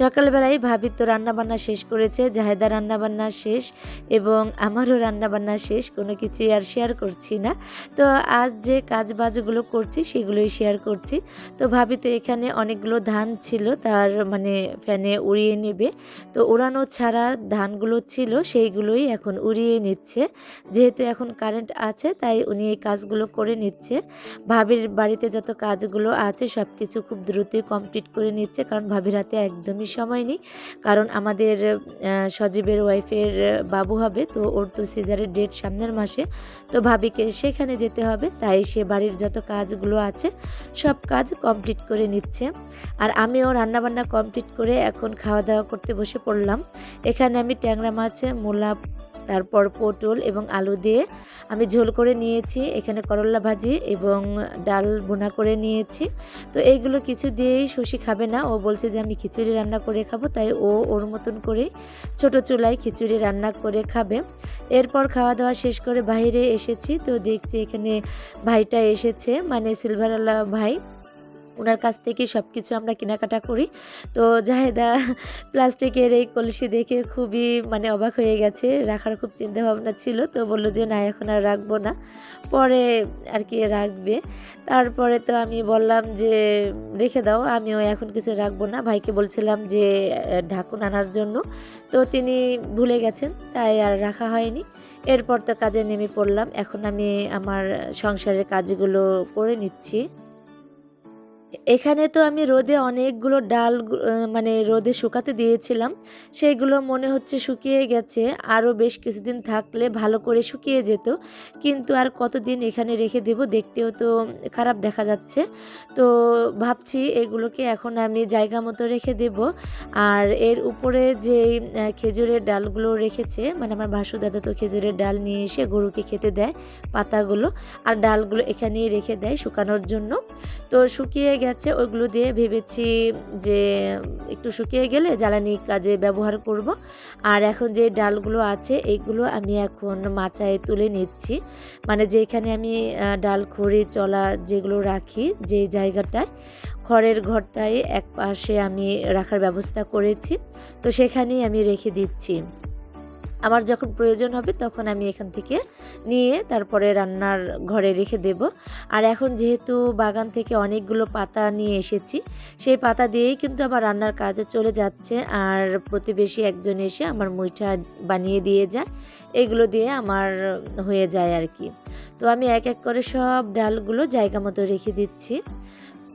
সকালবেলায় ভাবি তো রান্নাবান্না শেষ করেছে, জাহেদা রান্নাবান্না শেষ এবং আমারও রান্নাবান্না শেষ, কোনো কিছুই আর শেয়ার করছি না। তো আজ যে কাজ বাজগুলো করছি সেগুলোই শেয়ার করছি। তো ভাবি তো এখানে অনেকগুলো ধান ছিল, তার মানে ফ্যানে উড়িয়ে নেবে। তো উড়ানো ছাড়া ধানগুলো ছিল, সেইগুলোই এখন উড়িয়ে নিচ্ছে। যেহেতু এখন কারেন্ট আছে, তাই উনি এই কাজগুলো করে নিচ্ছে। ভাবির বাড়িতে যত কাজগুলো আছে সব কিছু খুব দ্রুতই কমপ্লিট করে নিচ্ছে, কারণ ভাবির হাতে একদমই সময় নেই। কারণ আমাদের সজীবের ওয়াইফের বাবু হবে, তো ওর তো সিজারের ডেট সামনের মাসে। তো ভাবিকে সেখানে যেতে হবে, তাই সে বাড়ির যত কাজগুলো আছে, সব কাজ কমপ্লিট করে নিচ্ছে। আর আমিও রান্নাবান্না কমপ্লিট করে এখন খাওয়া দাওয়া করতে বসে পড়লাম। এখানে আমি ট্যাংরা মাছ, মূলা তারপর পটল এবং আলু দিয়ে আমি ঝোল করে নিয়েছি, এখানে করলা ভাজি এবং ডাল বোনা করে নিয়েছি। তো এইগুলো কিছু দিয়েই শশী খাবে না, ও বলছে যে আমি খিচুড়ি রান্না করে খাব, তাই ও ওর মতন করে ছোট চুলায় খিচুড়ি রান্না করে খাবে। এরপর খাওয়া দাওয়া শেষ করে বাইরে এসেছি, তো দেখছি এখানে ভাইটা এসেছে মানে সিলভারওয়ালা ভাই। ওনার কাছ থেকে সব কিছু আমরা কেনাকাটা করি। তো জাহেদা প্লাস্টিকের এই কলসি দেখে খুবই মানে অবাক হয়ে গেছে, রাখার খুব চিন্তা ভাবনা ছিল। তো বলল যে, না, এখন আর রাখব না। পরে আর কি রাখবে। তারপরে তো আমি বললাম যে, রেখে দাও, আমিও এখন কিছু রাখব না। ভাইকে বলছিলাম যে, ঢাকুন আনার জন্য। তো তিনি ভুলে গেছেন, তাই আর রাখা হয়নি। এরপর তো কাজে নেমে পড়লাম। এখন আমি আমার সংসারের কাজগুলো করে নিচ্ছি। এখানে তো আমি রোদে অনেকগুলো ডাল মানে রোদে শুকাতে দিয়েছিলাম। সেইগুলো মনে হচ্ছে শুকিয়ে গেছে। আরও বেশ কিছুদিন থাকলে ভালো করে শুকিয়ে যেত। কিন্তু আর কতদিন এখানে রেখে দেব দেখতেও তো খারাপ দেখা যাচ্ছে। তো ভাবছি এগুলোকে এখন আমি জায়গা মতো রেখে দেব। আর এর উপরে যে খেজুরের ডালগুলো রেখেছে মানে আমার ভাসু দাদা তো খেজুরের ডাল নিয়ে এসে গরুকে খেতে দেয় পাতাগুলো, আর ডালগুলো এখানেই রেখে দেয় শুকানোর জন্য। তো শুকিয়ে গেছে, ওইগুলো দিয়ে ভেবেছি যে একটু শুকিয়ে গেলে জ্বালানি কাজে ব্যবহার করব। আর এখন যে ডালগুলো আছে, এইগুলো আমি এখন মাচায় তুলে নিচ্ছি। মানে যেখানে আমি ডাল, খড়ি, চলা যেগুলো রাখি, যে জায়গাটায়, খড়ের ঘরটায় এক পাশে আমি রাখার ব্যবস্থা করেছি। তো সেখানেই আমি রেখে দিচ্ছি। আমার যখন প্রয়োজন হবে তখন আমি এখান থেকে নিয়ে তারপরে রান্নার ঘরে রেখে দেব। আর এখন যেহেতু বাগান থেকে অনেকগুলো পাতা নিয়ে এসেছি, সেই পাতা দিয়েই কিন্তু আমার রান্নার কাজে চলে যাচ্ছে। আর প্রতিবেশী একজন এসে আমার মুইঠা বানিয়ে দিয়ে যায়, এগুলো দিয়ে আমার হয়ে যায় আর কি। তো আমি এক এক করে সব ডালগুলো জায়গা মতো রেখে দিচ্ছি।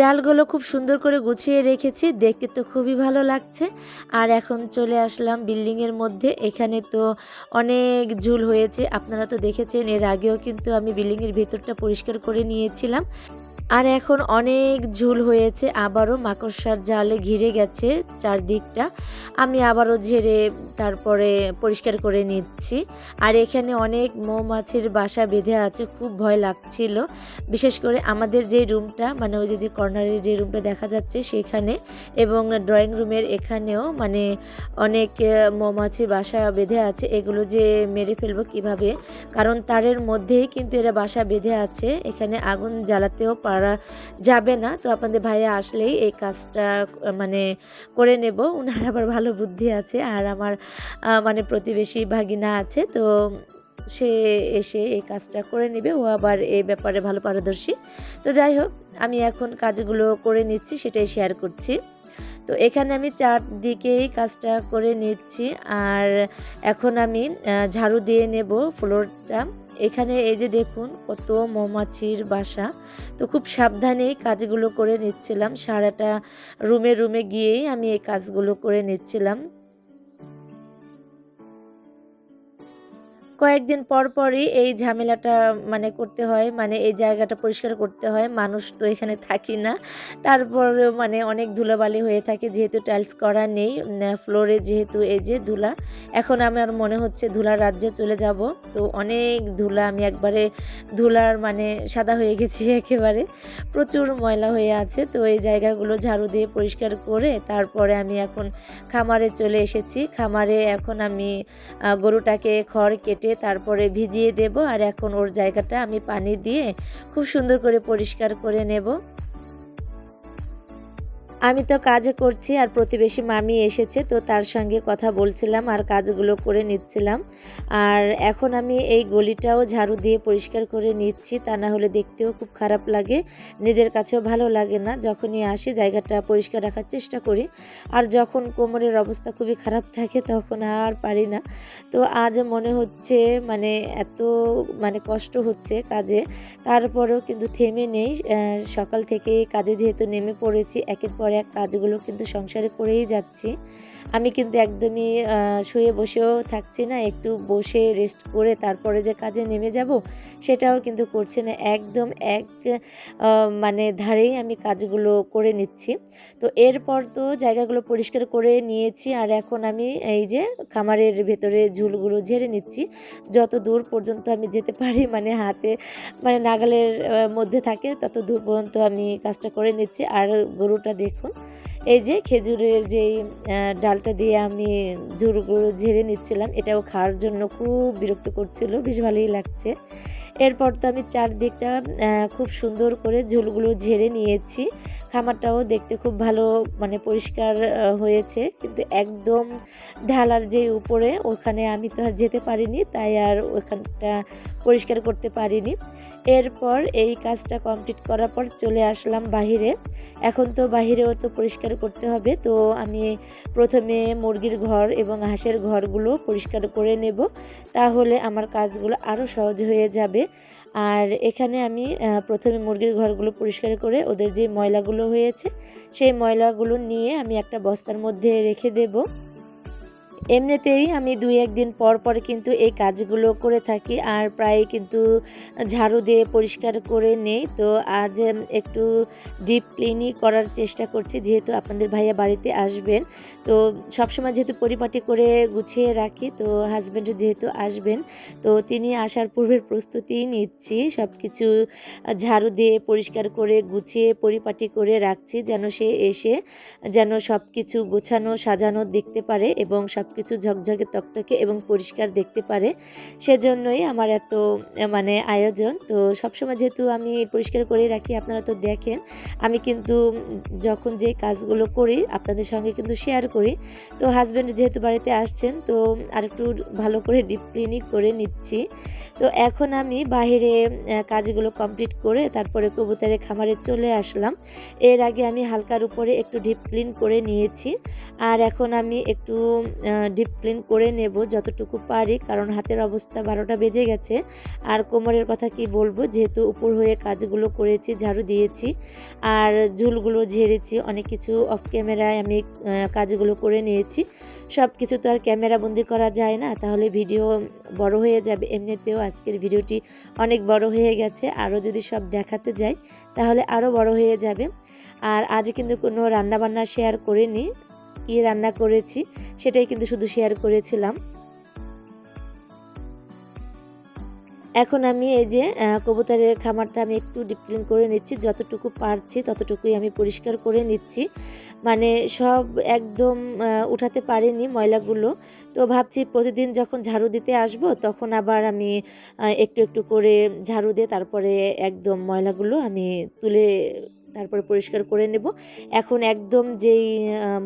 ডালগুলো খুব সুন্দর করে গুছিয়ে রেখেছি, দেখতে তো খুবই ভালো লাগছে। আর এখন চলে আসলাম বিল্ডিংয়ের মধ্যে, এখানে তো অনেক ঝুল হয়েছে, আপনারা তো দেখেছেন, এর আগেও কিন্তু আমি বিল্ডিংয়ের ভেতরটা পরিষ্কার করে নিয়েছিলাম। আর এখন অনেক ঝুল হয়েছে, আবারও মাকড়সার জালে ঘিরে গেছে চারদিকটা। আমি আবারও ঝেড়ে তারপরে পরিষ্কার করে নিচ্ছি। আর এখানে অনেক মৌমাছির বাসা বেঁধে আছে, খুব ভয় লাগছিল। বিশেষ করে আমাদের যে রুমটা মানে ওই যে যে কর্নারের যে রুমটা দেখা যাচ্ছে সেখানে এবং ড্রয়িং রুমের এখানেও মানে অনেক মৌমাছির বাসা বেঁধে আছে। এগুলো যে মেরে ফেলব কীভাবে? কারণ তারের মধ্যেই কিন্তু এরা বাসা বেঁধে আছে। এখানে আগুন জ্বালাতেও পারা যাবে না। তো আপনাদের ভাইয়া আসলেই এই কাজটা মানে করে নেব। ওনার আবার ভালো বুদ্ধি আছে। আর আমার মানে প্রতিবেশী ভাগিনা আছে, তো সে এসে এই কাজটা করে নেবে। ও আবার এই ব্যাপারে ভালো পারদর্শী। তো যাই হোক, আমি এখন কাজগুলো করে নিচ্ছি, সেটাই শেয়ার করছি। তো এখানে আমি চারদিকেই কাজটা করে নিচ্ছি, আর এখন আমি ঝাড়ু দিয়ে নেব ফ্লোরটা এখানে এই যে দেখুন, কত মৌমাছির বাসা। তো খুব সাবধানেই কাজগুলো করে নিচ্ছিলাম। সারাটা রুমে রুমে গিয়েই আমি এই কাজগুলো করে নিচ্ছিলাম। কয়েকদিন পর পরই এই ঝামেলাটা মানে করতে হয়। মানে এই জায়গাটা পরিষ্কার করতে হয়। মানুষ তো এখানে থাকি না। তারপরেও মানে অনেক ধুলাবালি হয়ে থাকে। যেহেতু টাইলস করা নেই ফ্লোরে যেহেতু এই যে ধুলা, এখন আমার মনে হচ্ছে ধুলার রাজ্যে চলে যাব। তো অনেক ধুলা, আমি একবারে ধুলার মানে সাদা হয়ে গেছি একেবারে। প্রচুর ময়লা হয়ে আছে। তো এই জায়গাগুলো ঝাড়ু দিয়ে পরিষ্কার করে, তারপরে আমি এখন খামারে চলে এসেছি। খামারে এখন আমি গরুটাকে খড় কেটে তারপরে ভিজিয়ে দেব আর এখন ওর জায়গাটা আমি পানি দিয়ে খুব সুন্দর করে পরিষ্কার করে নেব। আমি তো কাজ করছি আর প্রতিবেশী মামি এসেছে, তো তার সঙ্গে কথা বলছিলাম আর কাজগুলো করে নিচ্ছিলাম। আর এখন আমি এই গলিটাও ঝাড়ু দিয়ে পরিষ্কার করে নিচ্ছি, তা না হলে দেখতেও খুব খারাপ লাগে, নিজের কাছেও ভালো লাগে না। যখনই আসি জায়গাটা পরিষ্কার রাখার চেষ্টা করি, আর যখন কোমরের অবস্থা খুবই খারাপ থাকে তখন আর পারি না। তো আজ মনে হচ্ছে মানে এত মানে কষ্ট হচ্ছে কাজে, তারপরেও কিন্তু থেমে নেই। সকাল থেকে কাজে যেহেতু নেমে পড়েছি, একের পর এক কাজগুলো কিন্তু সংসারে করেই যাচ্ছি। আমি কিন্তু একদমই শুয়ে বসেও থাকছি না, একটু বসে রেস্ট করে তারপরে যে কাজে নেমে যাব সেটাও কিন্তু করছি না। একদম এক মানে ধারেই আমি কাজগুলো করে নিচ্ছি। তো এরপর তো জায়গাগুলো পরিষ্কার করে নিয়েছি আর এখন আমি এই যে খামারের ভেতরে ঝুলগুলো ঝেড়ে নিচ্ছি। যত দূর পর্যন্ত আমি যেতে পারি মানে হাতে মানে নাগালের মধ্যে থাকে, তত দূর পর্যন্ত আমি কাজটা করে নিচ্ছি। আর গরুটা দেখুন। এই যে খেজুরের আহ, ডালটা দিয়ে আমি ঝুড়গুলো ঝেড়ে নিচ্ছিলাম এটাও খাওয়ার জন্য খুব বিরক্ত করছিল বেশ ভালোই লাগছে। এরপর তো আমি চারদিকটা খুব সুন্দর করে ঝোলগুলো ঝেড়ে নিয়েছি। খামারটাও দেখতে খুব ভালো মানে পরিষ্কার হয়েছে। কিন্তু একদম ঢালার যে উপরে ওখানে আমি তো আর যেতে পারিনি তাই আর ওখানটা পরিষ্কার করতে পারিনি। এরপর এই কাজটা কমপ্লিট করার পর চলে আসলাম বাহিরে। এখন তো বাহিরেও তো পরিষ্কার করতে হবে, তো আমি প্রথমে মুরগির ঘর এবং হাঁসের ঘরগুলো পরিষ্কার করে নেব, তাহলে আমার কাজগুলো আরও সহজ হয়ে যাবে। আর এখানে আমি প্রথমে মুরগির ঘরগুলো পরিষ্কার করে ওদের যে ময়লাগুলো হয়েছে, সেই ময়লাগুলো নিয়ে আমি একটা বস্তার মধ্যে রেখে দেব। এমনিতেই আমি দুই একদিন পর পর কিন্তু এই কাজগুলো করে থাকি আর প্রায় কিন্তু ঝাড়ু দিয়ে পরিষ্কার করে নেই। তো আজ একটু ডিপ ক্লিনই করার চেষ্টা করছি যেহেতু আপনাদের ভাইয়া বাড়িতে আসবেন। তো সবসময় যেহেতু পরিপাটি করে গুছিয়ে রাখি, তো হাজব্যান্ড যেহেতু আসবেন, তো তিনি আসার পূর্বের প্রস্তুতি নিচ্ছি। সব কিছু ঝাড়ু দিয়ে পরিষ্কার করে গুছিয়ে পরিপাটি করে রাখছি যেন সে এসে যেন সব কিছু গোছানো, সাজানো দেখতে পারে এবং সব কিছু ঝকঝকে তকতকে এবং পরিষ্কার দেখতে পারে সেজন্যই আমার এত মানে আয়োজন। তো সবসময় যেহেতু আমি পরিষ্কার করে রাখি আপনারা তো দেখেন আমি কিন্তু যখন যে কাজগুলো করি আপনাদের সঙ্গে কিন্তু শেয়ার করি। তো হাজব্যান্ড যেহেতু বাড়িতে আসছেন তো আরেকটু ভালো করে ডিপ ক্লিনিক করে নিচ্ছি। তো এখন আমি আহ, কাজগুলো কমপ্লিট করে তারপরে কবুতরের খামারে চলে আসলাম। এর আগে আমি হালকার উপরে একটু ডিপ ক্লিন করে নিয়েছি। আর এখন আমি একটু ডিপ ক্লিন করে নেব যতটুকু পারি, কারণ হাতের অবস্থা বারোটা বেজে গেছে। আর কোমরের কথা কি বলব, যেহেতু উপর হয়ে কাজগুলো করেছি, ঝাড়ু দিয়েছি, আর ঝুলগুলো ঝেড়েছি, অনেক কিছু অফ ক্যামেরায় আমি কাজগুলো করে নিয়েছি। সব কিছু তো আর ক্যামেরা বন্দি করা যায় না, তাহলে ভিডিও বড় হয়ে যাবে। এমনিতেও আজকের ভিডিওটি অনেক বড় হয়ে গেছে, আরও যদি সব দেখাতে যাই, তাহলে আরও বড় হয়ে যাবে। আর আজ কিন্তু কোনো রান্নাবান্না শেয়ার করিনি। কী রান্না করেছি সেটাই কিন্তু শুধু শেয়ার করেছিলাম। এখন আমি এই যে কবুতরের খামারটা আমি একটু ডিপ ক্লিন করে নিচ্ছি, যতটুকু পারছি ততটুকুই আমি পরিষ্কার করে নিচ্ছি। মানে সব একদম উঠাতে পারিনি ময়লাগুলো। তো ভাবছি প্রতিদিন যখন ঝাড়ু দিতে আসব তখন আবার আমি একটু একটু করে ঝাড়ু দিয়ে তারপরে একদম ময়লাগুলো আমি তুলে তারপরে পরিষ্কার করে নেব। এখন একদম যেই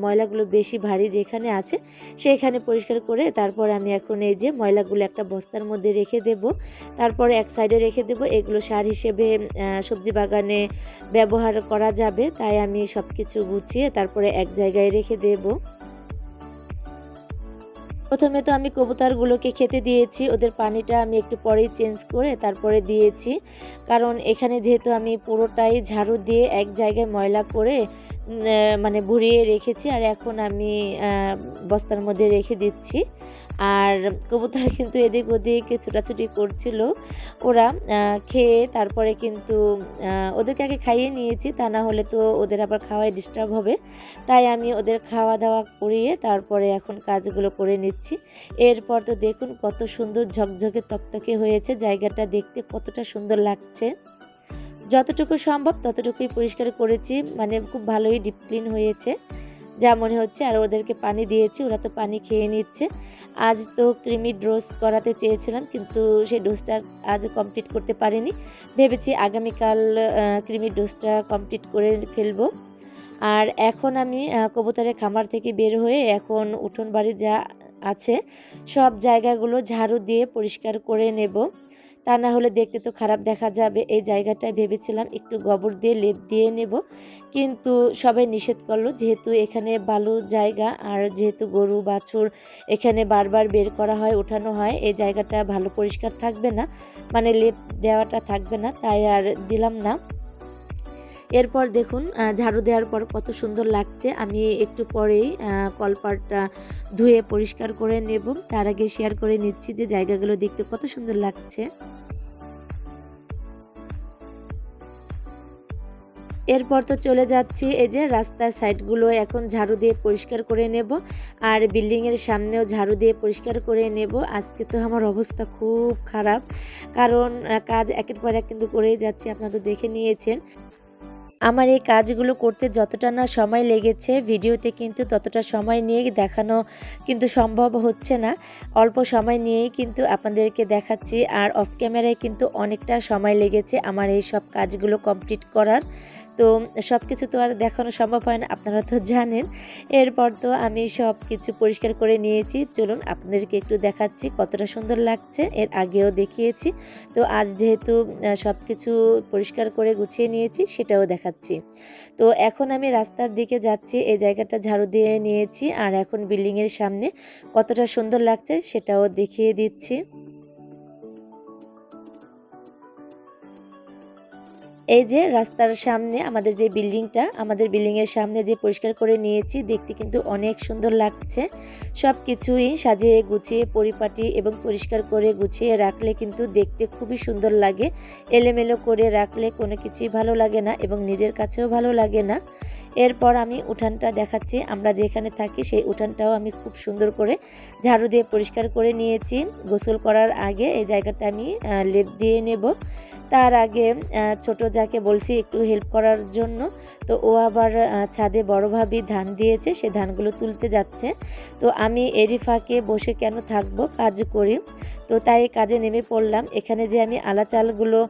ময়লাগুলো বেশি ভারী যেখানে আছে সেইখানে পরিষ্কার করে তারপর আমি এখন এই যে ময়লাগুলো একটা বস্তার মধ্যে রেখে দেব। তারপর এক সাইডে রেখে দেব। এগুলো সার হিসেবে সবজি বাগানে ব্যবহার করা যাবে। তাই আমি সব কিছু গুছিয়ে তারপরে এক জায়গায় রেখে দেবো। প্রথমে তো আমি কবুতরগুলোকে খেতে দিয়েছি, ওদের পানিটা আমি একটু পরেই চেঞ্জ করে তারপরে দিয়েছি। কারণ এখানে যেহেতু আমি পুরোটাই ঝাড়ু দিয়ে এক জায়গায় ময়লা করে মানে ভরিয়ে রেখেছি, আর এখন আমি বস্তার মধ্যে রেখে দিচ্ছি। আর কবুতর কিন্তু এদিক ওদিক ছোটাছুটি করছিল। ওরা খেয়ে তারপরে কিন্তু ওদেরকে আগে খাইয়ে নিয়েছি, তা না হলে তো ওদের আবার খাওয়ায় ডিস্টার্ব হবে। তাই আমি ওদের খাওয়া দাওয়া করিয়ে তারপরে এখন কাজগুলো করে নিচ্ছি। এরপর তো দেখুন কত সুন্দর ঝকঝকে তকতকে হয়েছে, জায়গাটা দেখতে কতটা সুন্দর লাগছে। যতটুকু সম্ভব ততটুকুই পরিষ্কার করেছি মানে খুব ভালোই ডিপ ক্লিন হয়েছে। যা মনে হচ্ছে, আর ওদেরকে পানি দিয়েছি, ওরা তো পানি খেয়ে নিচ্ছে। আজ তো ক্রিমি ডোজ করাতে চেয়েছিলাম, কিন্তু সেই ডোজটা আজ কমপ্লিট করতে পারিনি। ভেবেছি আগামীকাল ক্রিমি ডোজটা কমপ্লিট করে ফেলব। আর এখন আমি কবুতরের খামার থেকে বের হয়ে এখন উঠোন বাড়ি যা আছে, সব জায়গাগুলো ঝাড়ু দিয়ে পরিষ্কার করে নেব। তা না হলে দেখতে তো খারাপ দেখা যাবে। এই জায়গাটায় ভেবেছিলাম একটু গোবর দিয়ে লেপ দিয়ে নেব। কিন্তু সবাই নিষেধ করল যেহেতু এখানে বালু জায়গা আর যেহেতু গরু, বাছুর এখানে বারবার বের করা হয়, ওঠানো হয়, এই জায়গাটা ভালো পরিষ্কার থাকবে না। মানে লেপ দেওয়াটা থাকবে না, তাই আর দিলাম না। এরপর দেখুন ঝাড়ু দেওয়ার পর কত সুন্দর লাগছে। আমি একটু পরেই কলপাটটা ধুয়ে পরিষ্কার করে নেব। তার আগে শেয়ার করে নিচ্ছি যে জায়গাগুলো দেখতে কত সুন্দর লাগছে। এরপর তো চলে যাচ্ছি, এই যে রাস্তার সাইডগুলো এখন ঝাড়ু দিয়ে পরিষ্কার করে নেব। আর বিল্ডিংয়ের সামনেও ঝাড়ু দিয়ে পরিষ্কার করে নেব। আজকে তো আমার অবস্থা খুব খারাপ। কারণ কাজ একের পর এক কিন্তু করেই যাচ্ছি, আপনারা তো দেখে নিয়েছেন। আমার এই কাজগুলো করতে যতটা না সময় লেগেছে, ভিডিওতে কিন্তু ততটা সময় নিয়ে দেখানো কিন্তু সম্ভব হচ্ছে না। অল্প সময় নিয়েই কিন্তু আপনাদেরকে দেখাচ্ছি, আর অফ ক্যামেরায় কিন্তু অনেকটা সময় লেগেছে আমার এই সব কাজগুলো কমপ্লিট করার। তো সব কিছু তো আর দেখানো সম্ভব হয় না, আপনারা তো জানেন। এরপর তো আমি সব কিছু পরিষ্কার করে নিয়েছি। চলুন আপনাদেরকে একটু দেখাচ্ছি কতটা সুন্দর লাগছে, এর আগেও দেখিয়েছি। তো আজ যেহেতু সব কিছু পরিষ্কার করে গুছিয়ে নিয়েছি, সেটাও দেখাচ্ছি। তো এখন আমি রাস্তার দিকে যাচ্ছি, এই জায়গাটা ঝাড়ু দিয়ে নিয়েছি আর এখন বিল্ডিংয়ের সামনে কতটা সুন্দর লাগছে সেটাও দেখিয়ে দিচ্ছি। এই যে রাস্তার সামনে আমাদের যে বিল্ডিংটা, আমাদের বিল্ডিংয়ের সামনে যে পরিষ্কার করে নিয়েছি, দেখতে কিন্তু অনেক সুন্দর লাগছে। সব কিছুই সাজিয়ে গুছিয়ে, পরিপাটি এবং পরিষ্কার করে গুছিয়ে রাখলে কিন্তু দেখতে খুবই সুন্দর লাগে। এলোমেলো করে রাখলে কোনো কিছুই ভালো লাগে না এবং নিজের কাছেও ভালো লাগে না। এরপর আমি উঠানটা দেখাচ্ছি। আমরা যেখানে থাকি সেই উঠানটাও আমি খুব সুন্দর করে ঝাড়ু দিয়ে পরিষ্কার করে নিয়েছি। গোসল করার আগে এই জায়গাটা আমি লেপ দিয়ে নেব। তার আগে ছোট যাকে বলছি একটু হেল্প করার জন্য, তো ও আবার ছাদে বড় ভাবি ধান দিয়েছে, সে ধানগুলো তুলতে যাচ্ছে। তো আমি এরই ফাঁকে বসে কেন থাকব, কাজ করি। তো তাই কাজে নেমে পড়লাম। এখানে যে আমি আলা চালগুলো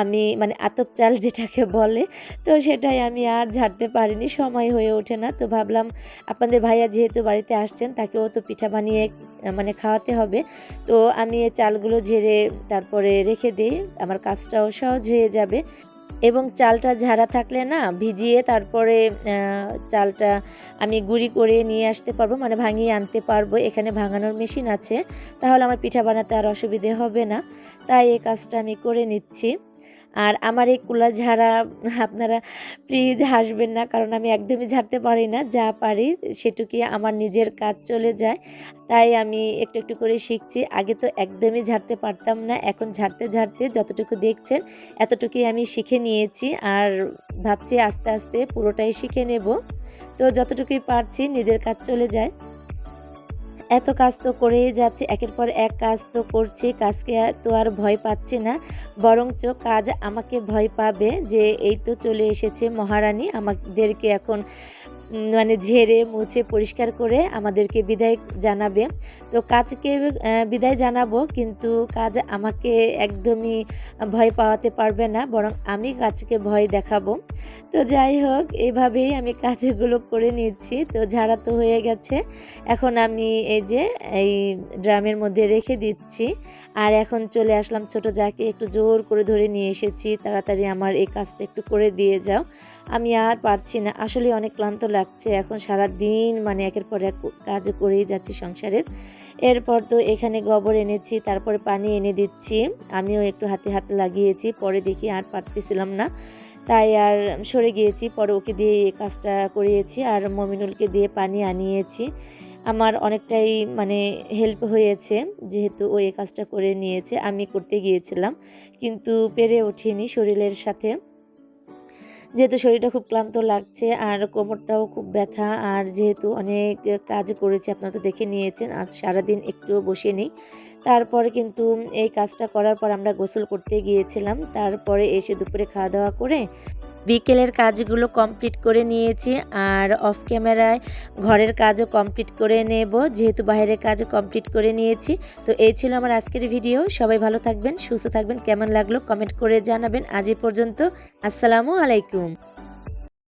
আমি মানে আতপ চাল যেটাকে বলে, তো সেটাই আমি আর ঝাড়তে পারিনি, সময় হয়ে ওঠে না। তো ভাবলাম, আপনাদের ভাইয়া যেহেতু বাড়িতে আসছেন, তাকেও তো পিঠা বানিয়ে মানে খাওয়াতে হবে। তো আমি চালগুলো ঝেড়ে তারপরে রেখে দিই, আমার কাজটাও সহজ হয়ে যাবে। এবং চালটা ঝাড়া থাকলে না ভিজিয়ে তারপরে চালটা আমি গুঁড়ি করে নিয়ে আসতে পারব মানে ভাঙিয়ে আনতে পারব। এখানে ভাঙানোর মেশিন আছে, তাহলে আমার পিঠা বানাতে আর অসুবিধে হবে না। তাই এই কাজটা আমি করে নিচ্ছি। আর আমার এই কুলা ঝাড়া, আপনারা প্লিজ হাসবেন না, কারণ আমি একদমই ঝাড়তে পারি না, যা পারি সেটুকুই আমার নিজের কাজ চলে যায়। তাই আমি একটু একটু করে শিখছি। আগে তো একদমই ঝাড়তে পারতাম না, এখন ঝাড়তে ঝাড়তে যতটুকু দেখছেন, এতটুকুই আমি শিখে নিয়েছি আর ভাবছি আস্তে আস্তে পুরোটাই শিখে নেব। তো যতটুকুই পারছি নিজের কাজ চলে যায়। এত কাজ তো করে যাচ্ছে, একের পর এক কাজ তো করছে, কাজকে তো আর ভয় পাচ্ছে না। বরঞ্চ কাজ আমাকে ভয় পাবে যে, এই তো চলে এসেছে মহারানী, আমাদেরকে এখন মানে ঝেড়ে, মুছে, পরিষ্কার করে আমাদেরকে বিদায় জানাবে। তো কাজকে বিদায় জানাব, কিন্তু কাজ আমাকে একদমই ভয় পাওয়াতে পারবে না, বরং আমি কাজকে ভয় দেখাবো। তো যাই হোক, এভাবেই আমি কাজগুলো করে নিচ্ছি। তো ঝাড়া তো হয়ে গেছে। এখন আমি এই যে, এই ড্রামের মধ্যে রেখে দিচ্ছি। আর এখন চলে আসলাম ছোট যাকে একটু জোর করে ধরে নিয়ে এসেছি। তাড়াতাড়ি আমার এই কাজটা একটু করে দিয়ে যাও। আমি আর পারছি না। আসলে অনেক ক্লান্ত লাগছে। এখন সারা দিন মানে একের পর এক কাজ করেই যাচ্ছি সংসারের। এরপর তো এখানে গোবর এনেছি, তারপরে পানি এনে দিচ্ছি। আমিও একটু হাতে হাতে লাগিয়েছি, পরে দেখি আর পারতেছিলাম না। তাই আর সরে গিয়েছি, পরে ওকে দিয়ে এই কাজটা করিয়েছি আর মমিনুলকে দিয়ে পানি আনিয়েছি। আমার অনেকটাই মানে হেল্প হয়েছে, যেহেতু ও এই কাজটা করে নিয়েছে, আমি করতে গিয়েছিলাম। কিন্তু পেরে ওঠিনি শরীরের সাথে। যেহেতু শরীরটা খুব ক্লান্ত লাগছে আর কোমরটাও খুব ব্যথা, আর যেহেতু অনেক কাজ করেছে, আপনারা তো দেখে নিয়েছেন, আজ সারাদিন একটুও বসে নেই। তারপরে কিন্তু এই কাজটা করার পর আমরা গোসল করতে গিয়েছিলাম, তারপরে এসে দুপুরে খাওয়া দাওয়া করে বিকেলের কাজগুলো কমপ্লিট করে নিয়েছি আর অফ ক্যামেরায় ঘরের কাজও কমপ্লিট করে নেব, যেহেতু বাইরের কাজও কমপ্লিট করে নিয়েছি। তো এই ছিল আমার আজকের ভিডিও। সবাই ভালো থাকবেন, সুস্থ থাকবেন, কেমন লাগল কমেন্ট করে জানাবেন। আজ পর্যন্ত, আসসালামু আলাইকুম।